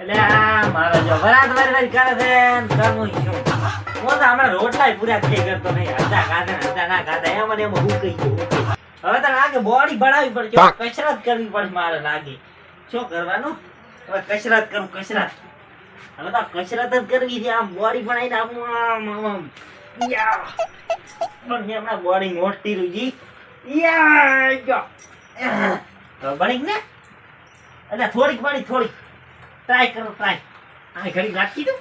એટલે મારો જો વરાત વારી વારી કરે પૂરા કરતો હવે બોડી ભણાવી પડશે. કસરત કરવી પડશે મારે લાગે. શું કરવાનું? હવે કસરત કરું, કસરત. હવે તો કસરત જ કરવી છે. આમ બોડી બનાવીને આમ આમ આમ. પણ હમણાં બોડી મોટી રૂજી યા ગઈ ને? એટલે થોડીક પડી થોડીક. ટ્રાય કરો ટ્રાય આ ઘડી? એટલે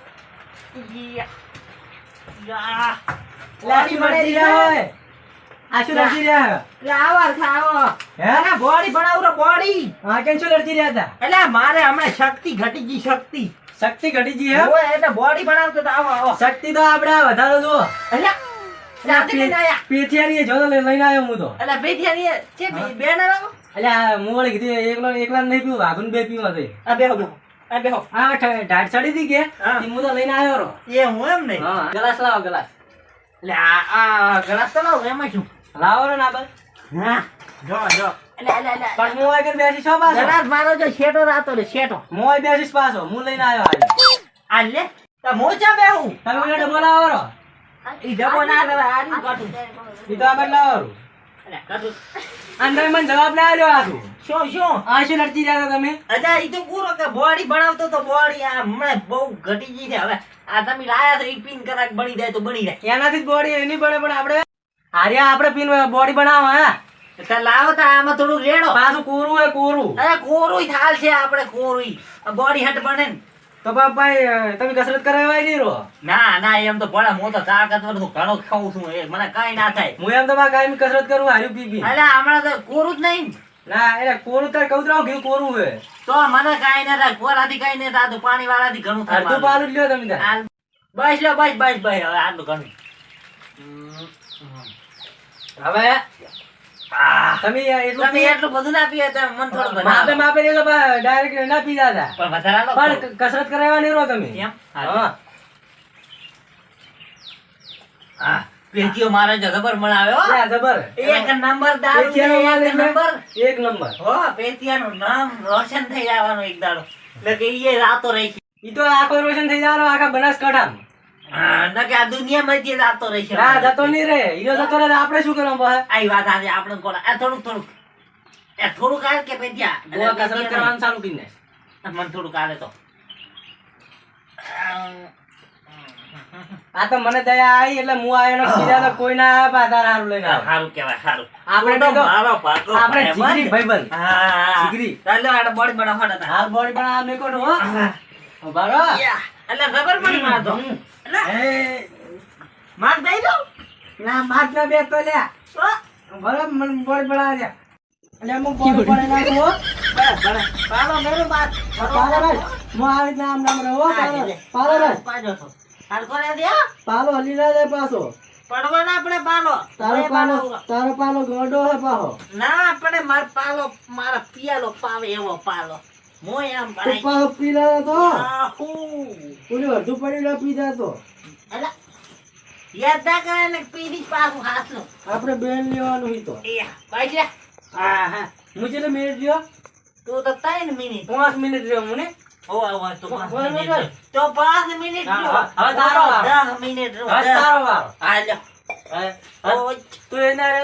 હતા? એટલે મારે હમણાં શક્તિ ઘટી ગઈ શક્તિ. શક્તિ ઘટી ગઈ એટલે બોડી બનાવતો તો આવો આવો. શક્તિ તો આપણે વધારો આયા. પેથિયાની જો લઈને આવ્યો હું તો. એટલે છે બે ના હું વળી કીધું એકલો એકલા નહીં પીવું વાઘુને બે પીવા છે આ બેહો બેહો. આ આ ઢાઢ ચડી હતી કે? ઈ હું તો લઈને આવ્યો રો એ હું એમ નહીં. હા ગ્લાસ લાવો ગ્લાસ. એટલે આ આ ગ્લાસ તો લાવો એમાં શું? લાવો રો ના બસ હા જો જો. પણ હું આગળ બેસી છો પાછો? ગ્લાસ મારો જો શેટો રાતો લે શેટો હું બેસીશ પાછો હું લઈને આવ્યો આજે. આ લે તો બેહું? તમે મને લાવો રો ઈ ડબો ના લેવા આર્યું કાઢું ઈ તો આપણે લાવો રો અંદર મને જવાબ ના આવ્યો આ શું શું? આ શું લડતી રહ્યા તમે? અચ્છા ઈ તો પૂરો કે બોડી બનાવતો તો બોડી આ હમણાં બહુ ઘટી ગઈ છે. હવે આ તમે લાયા તો એ પિન કરાક બની જાય તો બની જાય. એનાથી જ બોડી એની બને પણ આપણે હાર્યા આપણે પિન બોડી બનાવો હા. તો લાવો તો આમાં થોડું રેડો. પાછું કોરું હે કોરું. અરે કોરું થાલ છે આપણે કોરું બોડી હટ બને ને. તો બાપ ભાઈ તમે કસરત કરાવવાય નહીં રો ના ના એમ તો ભલા હું તો તાકાતવરનું ઘણો ખાઉં છું એ મને કઈ ના થાય. હું એમ તો મારા કાયમી કસરત કરું હાર્યું પી પી. અલ્યા હમણાં તો કોરું જ નહીં. ના એટલે કોરું તાર કૌતરાવ ઘી કોરું હે. તો મને કઈ ના થાય કોરાથી કઈ નહીં થતું પાણી વાળાથી ઘણું થાય તું. પાલું જ લ્યો તમે બસ લ્યો બસ બસ બસ હવે આટલું ઘણું. હવે. તમે એટલું તમે એટલું બધું ના પીએ તો મને થોડું માપે માપે એટલે ડાયરેક્ટ ના પીતા હતા પણ વધારે પણ કસરત કરાવવા નહીં રહો તમે. કેમ? હા. હા પેટીઓ મારે જો જબર મળાવે હો. લે, એક નંબર દારૂ એક નંબર. એક નંબર. હો પેટીયાનું નામ રોશન થઈ જવાનું એક દાડો. એટલે કે રાતો રહી ઈ તો આખો રોશન થઈ જવાનો આખા બનાસકાંઠામાં. હા કે આ દુનિયામાં જે ના જતો નહીં રે ઈનો જતો રે આપણે શું કરવાનું પાછા? આઈ વાત આજે આપણે કોણ આ થોડુંક થોડુંક. એ થોડુંક આવે કે પેટીયા ગોવા કસરત કરવાનું ચાલુ કરી મને થોડુંક આવે તો. આ તો મને દયા આવી એટલે હું આવ્યો ને બીજા તો કોઈ ના આવે પાછા સારું લઈને. સારું કેવાય સારું આપણે તું મારો પાકો આપણે. જીગરી ભાઈબંધ. હા જીગરી. આને બોડી બનાવવાના હાલ બોડી પણ આ હો. યા, એટલે ખબર પડી મારતો હમ. એટલે માર દઈ દો ના માર ના બે તો લ્યા. તો બરાબર મને બોલ બળા દે. એટલે હું બોલ પડે ના તો પાલો મેરું. માર પાલો રે હું આવી આમ નામ રહો, પાલો. પાલો રે પાજો તો. હાલ કોને દે પાલો હલી ના જાય પાછો. પડવાના આપણે પાલો તારો પાલો પાલો. તારો પાલો ગોડો હે પાહો ના આપણે માર પાલો મારા પિયાલો પાવે એવો પાલો. હું એમ તું પી તો? આહુ. અડધું પડી રહ્યો પી જાતો અલા, યાદ ના કરે ને પાછું હાથનું. આપણે બેન લેવાનું હિતો એ ભાઈ હા હા. હું કેટલો મિનિટ રહ્યો? તું તો ત્રણ મિનિટ પાંચ મિનિટ રહ્યો મને? ઓ આવો તો પાંચ મિનિટ તો પાંચ મિનિટ રહ્યો. હવે તારો દસ મિનિટ રહ્યો, હવે તારો વારો. હા, લ્યો. હવે, હવે ઓય, તું એના રે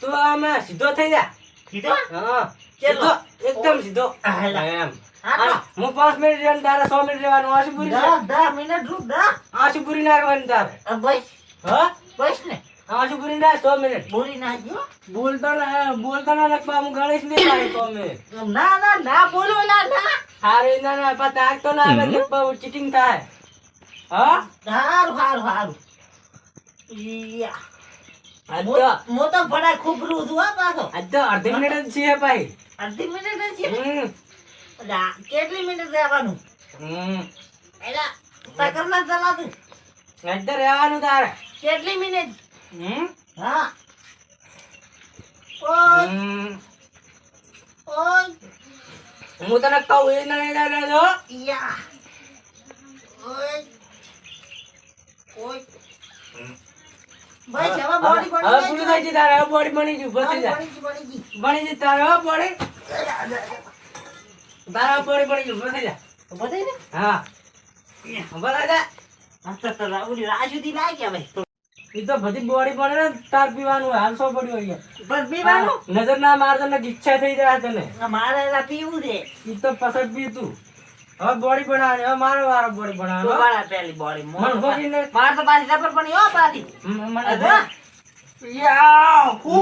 તું આમાં સીધો થઈ જા. કીધું? હા. સીધો એકદમ સીધો. એમ હા, પાંચ મિનિટ રહ્યો ને તારે સો મિનિટ રહેવાનું આશુ પૂરી દસ, મિનિટ રૂક, દસ. આશુ પૂરી નાખવાની તારે બસ, હા બસ ને. આશુ પૂરી સો મિનિટ બોલી નાખજો. બોલતો ના બોલતો ના લખવા હું ગણીશ નહીં ભાઈ સો મિનિટ ના, ના, ના બોલો, ના, ના. હારે ના ના પણ તાક તો ના આવે લખવા ચીટિંગ થાય હા. યા. મો- તો મો તો રૂ છું, આ પાછો. આજ તો અડધી મિનિટ જ છે ભાઈ. અડધી મિનિટ જ છે. કેટલી મિનિટ રહેવાનું? એલા તકર ના ચલાતું. આજ તો રહેવાનું તારે. કેટલી મિનિટ હમ. હા. ઓય. ઓય. હું તને કહું એ નહીં ના જો યા ઓય ઓય બોડી હવે બોડી પૂરું થઈ તારે હવે બોડી બની ગયું બસી બની તારે હવે બોડી તારા બોડી જા ને હા બસ નજર ના મારે તને ઈચ્છા થઈ જાય તને. મારે પીવું છે. ઈ તો પસંદ પી તું હવે બોડી બનાવવાની હવે મારો વારો બોડી તું તો વાળા પેલી બોડી મન ભોગીને- માર તો પાછી જબર પણ હો પાછી. મ- મને યા હુ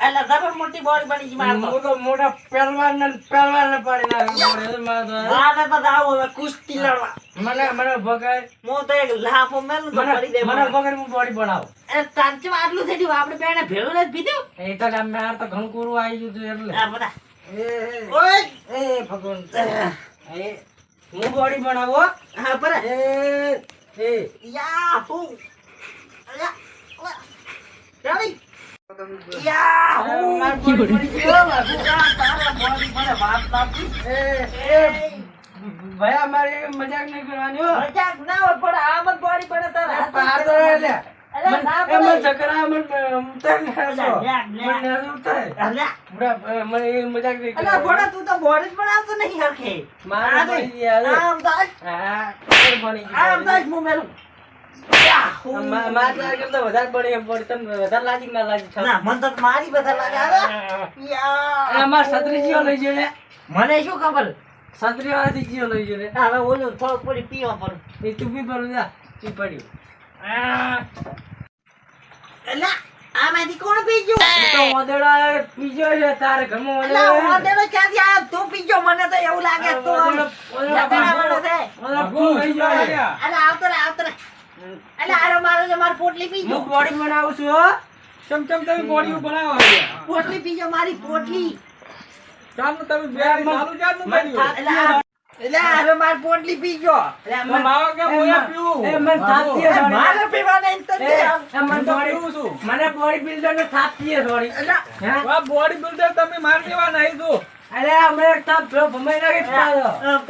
એલા જબર મોટી બોડી બની ગઈ માર તો. હું તો મોટા પહેલવાન ને પહેલવાન ને પાડી નાખ્યો બોડી. તો મારે તો જાવું હવે કુસ્તી લડવા. મને મને ભગાય મો તો એક લાફો મેલું તો પડી દે મને વગર હું બોડી બનાવો. એ તાંચે આટલું થઈ ગયું? આપણે બેને ભેળું નથી પીધું? એ તો ગામ માર તો ઘણું કુરું આવી ગયું એટલે. આ બધા. એ ઓય! એ ભગવાન. એ હું બોડી બનાવો હા? પર. એ એ યા હું. રેડી યા હુ માર બોડી પડી ગયો તારા બોડી મને વાત લાગી. એ એ ભાઈ અમારે મજાક નહીં કરવાની મજાક ના હોય પણ આમ જ બોડી પડે તારા પાર તો મને શું ખબર? છત્રી વાળાથી જીઓ લઈ ગયો હવે ઓલું થોડું પડી પીવા પડું. એ તું બી પડું જા. તું પડ્યું. આ, આમાંથી કોણ પી તો ઓદડા પીજો છે તારે ઘરમાં એલા ઓદડા ક્યાંથી આવ્યો? તું પી મને તો એવું લાગે તું આમ લતડાવાનો છે. ઓદડા ફૂલ થઈ ગયો છે. એલા આવતો રે આવતો રે. એલા આરો મારો છે મારી પોટલી પીજો. હું બોડી બનાવું છું હો. ચમ ચમ તમે બનાવો પોટલી પીજો મારી પોટલી. ચાલનું તમે બે ચાલુ ચાલનું હવે મારી પોટલી પી ગયો એટલે માવા કે મોયા પીવું? એ મન થાપતી હે મારે પીવાને ઇન તો. મન હું તો બોડી- પીવું છું. મને બોડી બિલ્ડર ને થાપતી હે થોડી. એટલે હે? બોડી બિલ્ડર તમે માર દેવા નહીં તો અરે અમે એક થાપ ભમાઈ નાખી જ.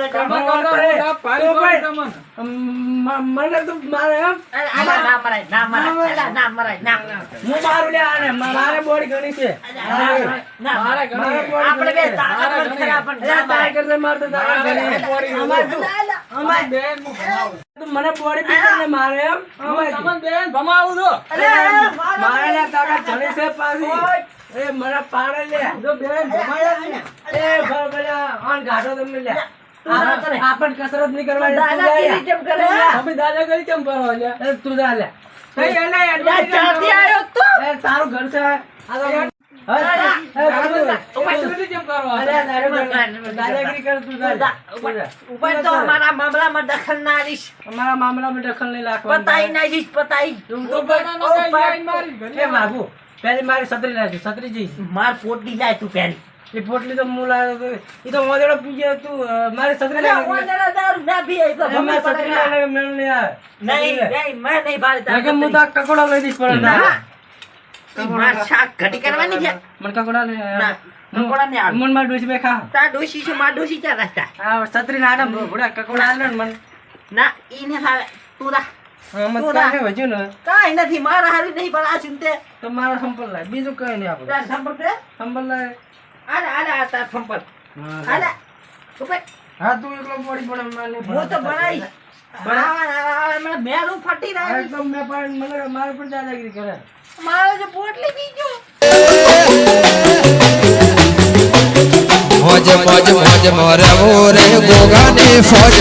મને તો મારે ના મરાય ના મરાય ના મરાય ના હું મારું લે આને મારે બોડી ઘણી છે. ના, ના, મારે મારે ઘણી. આપણે બે તારે. કરતા મારે તો તારે અમારે બેન મને બોડી બિલ્ડર ને મારે એમ. અમાર બેન ભમાવું તો અરે મારે તાકાત ઘણી છે પાછી. એ મને પાડે લે જો બેન ભમાયા ને. એ ભલે ભલે આન ઘાટો તમને લે ના કરે. આપણ કસરત નહીં કરવાની દાદાગીરી કેમ કરે તમે દાદાગીરી કેમ કરો છો? તું જા લે કઈ એને યા, advertise ચાંદી તો એ તારું ઘર છે આ તો હવે, એ તું- દાદાગીરી કેમ કરો છો? અરે તારું ઘર. દાદાગીરી કર તું જા લે. તું જા. ઉપર તો અમારા મામલામાં દખલ ના અમારા દખલ નહીં લાગવા પતાઈ નાખીશ પતાઈ તું યાદ મારી છત્રી લાવજો છત્રી જઈશ માર પોટલી જાય તું પેલી એ પોટલી તો હું લાવ્યો એ તો મોદેડો પી ગયો તું મારી છત્રી લાવી દારૂ ના પીએ તો મારી છત્રી પડે મેળ નહીં નહીં નહીં મેં નહીં ભાળી તારી નકર હું તો કકોડા લઈ દઈશ પણ ના. ના. માર શાક ઘટી કરવાની છે. મને કકોડા ને ના, કકોડા નહીં મનમાં ડોસી બે ખા છે માર રાખતા? આ છત્રી ના આડા ભૂડા કકોડા આલે મન. ના તું રા કાંઈ નથી મારા હારી નહીં પણ આ ચિંતે તો? મારા સંપલ લાય. બીજું કઈ નહીં આપણે. છે? સંપલ લાય. આલે આલે આ તાર સંપર્ક. આલે. ઉપર હા તું એકલો પડી પડે મને હું તો બનાવીશ બનાવવા મને મેલું ફટી હા, રહ્યું એકદમ મેં પાડી મને મારે પણ દાદાગીરી કરે. મારો જે પોટલી પી ગયો. મોજ મોજ મોજ મોર મોરે ગોગાની ફોજ